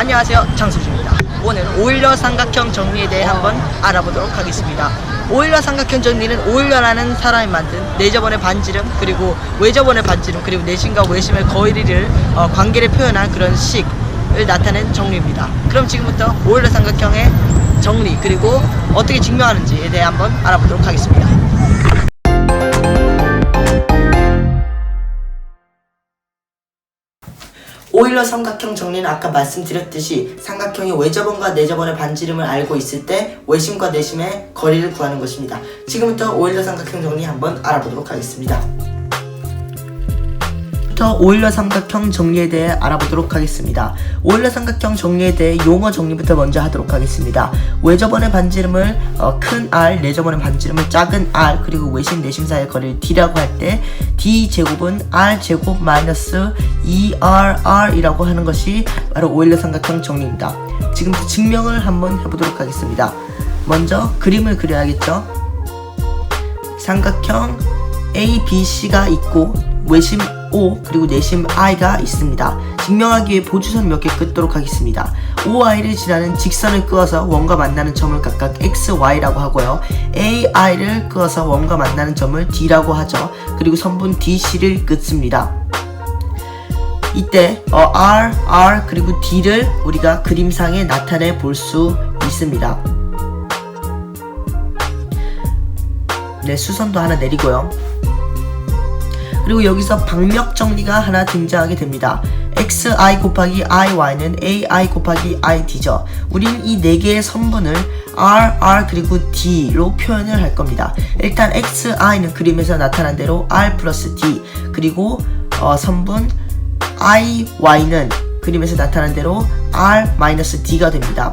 안녕하세요. 장수주입니다. 오늘은 오일러 삼각형 정리에 대해 한번 알아보도록 하겠습니다. 오일러 삼각형 정리는 오일러라는 사람이 만든 내저번의 반지름 그리고 외저번의 반지름 그리고 내심과 외심의 거리를 어, 관계를 표현한 그런 식을 나타낸 정리입니다. 그럼 지금부터 오일러 삼각형의 정리 그리고 어떻게 증명하는지에 대해 한번 알아보도록 하겠습니다 오일러 삼각형 정리는 아까 말씀드렸듯이 삼각형의 외저번과 내저번의 반지름을 알고 있을 때 외심과 내심의 거리를 구하는 것입니다. 지금부터 오일러 삼각형 정리 한번 알아보도록 하겠습니다. 부터 오일러 삼각형 정리에 대해 알아보도록 하겠습니다. 오일러 삼각형 정리에 대해 용어 정리부터 먼저 하도록 하겠습니다. 외저번의 반지름을 어, 큰 R, 내저번의 반지름을 작은 r 그리고 외심 내심 사이의 거리를 d라고 할 때 d 제곱은 r 제곱 마이너스 2rr이라고 하는 것이 바로 오일러 삼각형 정리입니다. 지금부터 증명을 한번 해보도록 하겠습니다. 먼저 그림을 그려야겠죠. 삼각형 ABC가 있고 외심 O 그리고 내심 I가 있습니다. 증명하기 위해 보주선 몇 개 긋도록 하겠습니다. OI를 지나는 직선을 그어서 원과 만나는 점을 각각 X, Y라고 하고요. AI를 그어서 원과 만나는 점을 D라고 하죠. 그리고 선분 DC를 긋습니다. 이때 어, R, R 그리고 D를 우리가 그림상에 나타내 볼 수 있습니다. 네, 수선도 하나 내리고요. 그리고 여기서 방역 정리가 하나 등장하게 됩니다. xi 곱하기 iy는 ai 곱하기 id죠. 우리는 이네 개의 선분을 r, r 그리고 d로 표현을 할 겁니다. 일단 xi는 그림에서 나타난 대로 r 플러스 d 그리고 어, 선분 iy는 그림에서 나타난 대로 r 마이너스 d가 됩니다.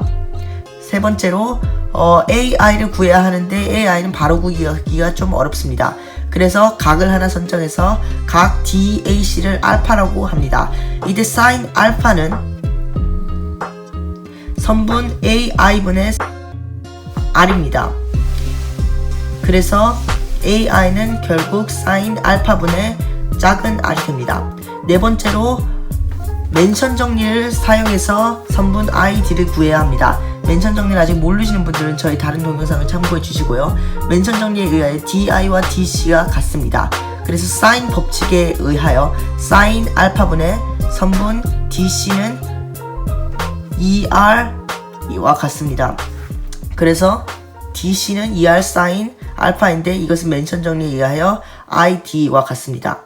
세 번째로 어, AI를 구해야 하는데 AI는 바로 구하기가 좀 어렵습니다. 그래서 각을 하나 선정해서 각 DAC를 알파라고 합니다. 이때 sin 알파는 선분 AI분의 R입니다. 그래서 AI는 결국 sin 알파분의 작은 R이 됩니다. 네 번째로 멘션 정리를 사용해서 선분 ID를 구해야 합니다. 멘션 정리를 아직 모르시는 분들은 저희 다른 동영상을 참고해 주시고요. 멘션 정리에 의하여 DI와 DC가 같습니다. 그래서 사인 법칙에 의하여 사인 알파분의 선분 DC는 ER와 같습니다. 그래서 DC는 ER 사인 알파인데 이것은 멘션 정리에 의하여 ID와 같습니다.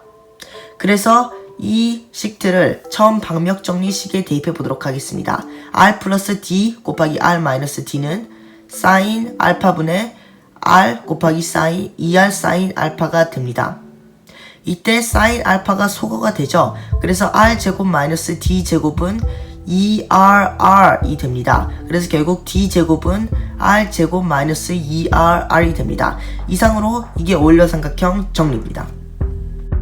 그래서 이 식들을 처음 방역 정리식에 대입해 보도록 하겠습니다. r 플러스 d 곱하기 r 마이너스 d는 사인 알파분의 r 곱하기 사인 2r 사인 알파가 됩니다. 이때 사인 알파가 소거가 되죠. 그래서 r 제곱 마이너스 d 제곱은 2rr이 됩니다. 그래서 결국 d 제곱은 r 제곱 마이너스 2rr이 됩니다. 이상으로 이게 오일러 삼각형 정리입니다.